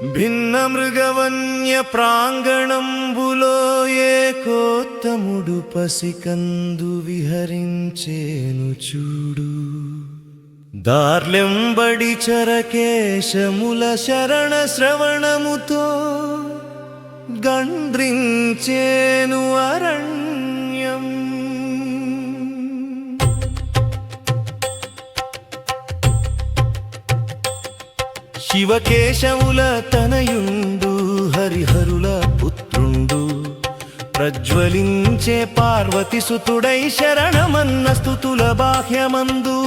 భిన్న మృగవన్య ప్రాంగణంబులో ఏ కోత్తముడు పసికందు విహరించేను చూడు దార్లెంబడి చరకేశముల శరణ శ్రవణముతో గండ్రించేను అరణ్యం శివకేశవుల తనయుండు హరిహరుల పుత్రుండు. ప్రజ్వలించే పార్వతి సుతుడై శరణమన్న స్థుతుల బాహ్యమందు.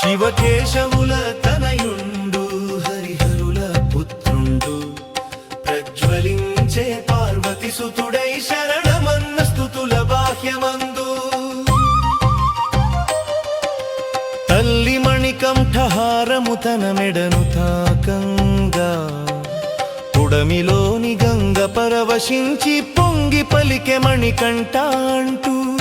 శివకేశవుల తనయుండు మణికంఠహారము తన మెడను తాకంగా. పుడమిలోని గంగ పరవశించి పొంగి పలికె మణికంఠ అంటూ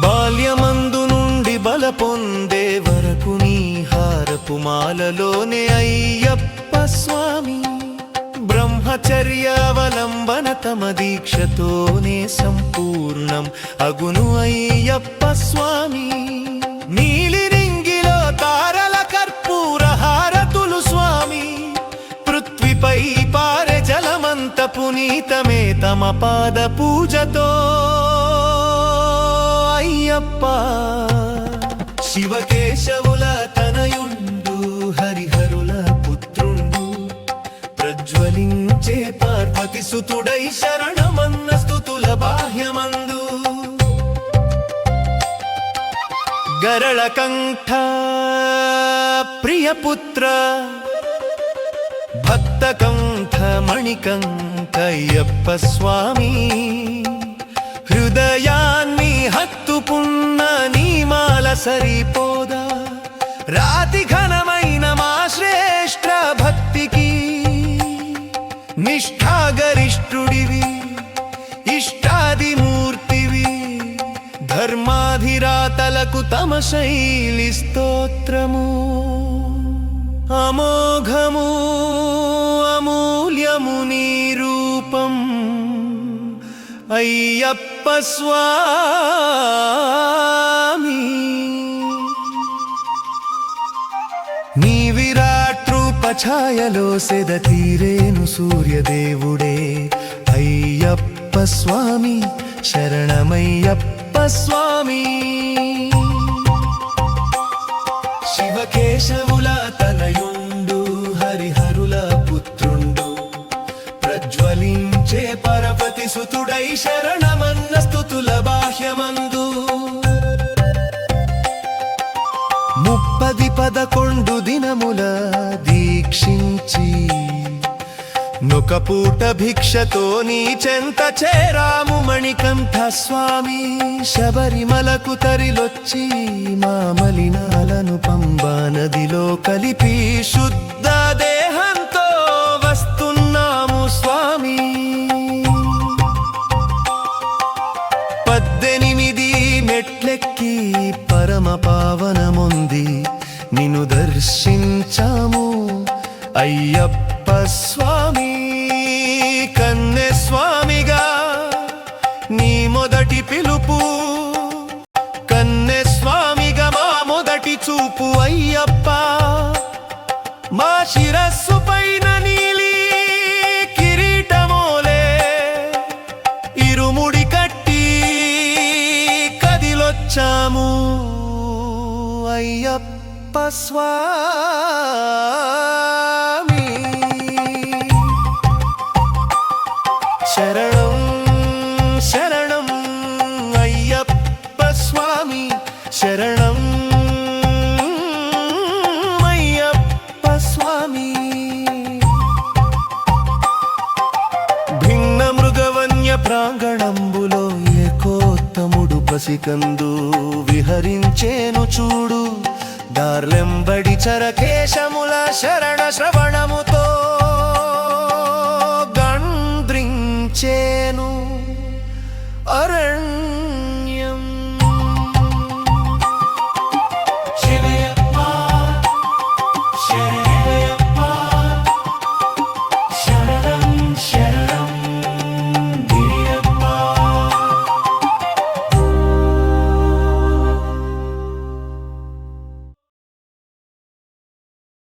బాల్యమందు నుండి బల పొందే వరకు నీ హారపు మాలలోనే అయ్యప్ప స్వామి. బ్రహ్మచర్యావలంబన తమ దీక్షతోనే సంపూర్ణం అగును అయ్యప్ప స్వామి. నీలి రింగిలో తారల కర్పూర హారతులు స్వామి. పృథ్వీపై పారె జలమంత పునీతమే తమ పాద పూజతో. అయ్యప్ప! శివకేశవుల తనయుండు హరిహరుల పుత్రుండు. ప్రజ్వలించే పార్వతి సుతుడై శరణమన్న స్థుతుల బాహ్యమందు. గరళకంఠ ప్రియపుత్ర భక్తకంఠ మణికంఠయ్యప్ప స్వామి. హృదయాన్ని హత్తుకున్న నీమాల సరిపోదా? రాతి ఘనమైన మా శ్రేష్ఠ భక్తికి నిష్ఠాగరిష్ఠుడివి. కిరాతలకు తమ శైలి స్తోత్రము. అమోఘము అమూల్యము నీ రూపం. అయ్యప్ప స్వామి. నీ విరాట్ రూప ఛాయలో సెద తీరేను సూర్యదేవుడే. అయ్యప్ప స్వామి శరణమయ్యప్ప స్వామి. శివకేశవుల తనయుండు హరిహరుల పుత్రుండు. ప్రజ్వలించే పరపతి సుతుడై శరణమన్న స్థుతుల బాహ్యమందు. ముప్పది పదకొండు దినముల దీక్షించి నొకపూట భిక్షతో నీ చెంత చేరాము. మణికంఠ స్వామి శబరిమలకు తరిలొచ్చి మా మలినాలను పంబా నదిలో కలిపి శుద్ధ దేహంతో వస్తున్నాము స్వామి. పద్దెనిమిది మెట్లెక్కి పరమ పావనముంది. నిన్ను దర్శించాము అయ్యప్ప స్వామి. మొదటి పిలుపు. కన్నె స్వామిగా మా మొదటి చూపు అయ్యప్ప. మా శిరస్సు పైన నీలి కిరీటమోలే. ఇరుముడి కట్టి కదిలొచ్చాము. అయ్యప్ప స్వా శరణం. అయ్యప్ప స్వామి. భిన్న మృగవన్య ప్రాంగణంబులో ఏకోత్తముడు పసికందు విహరించేను చూడు. దార్లెంబడి చరకేశముల శరణ శ్రవణముతో గండ్రించేను. అరణ్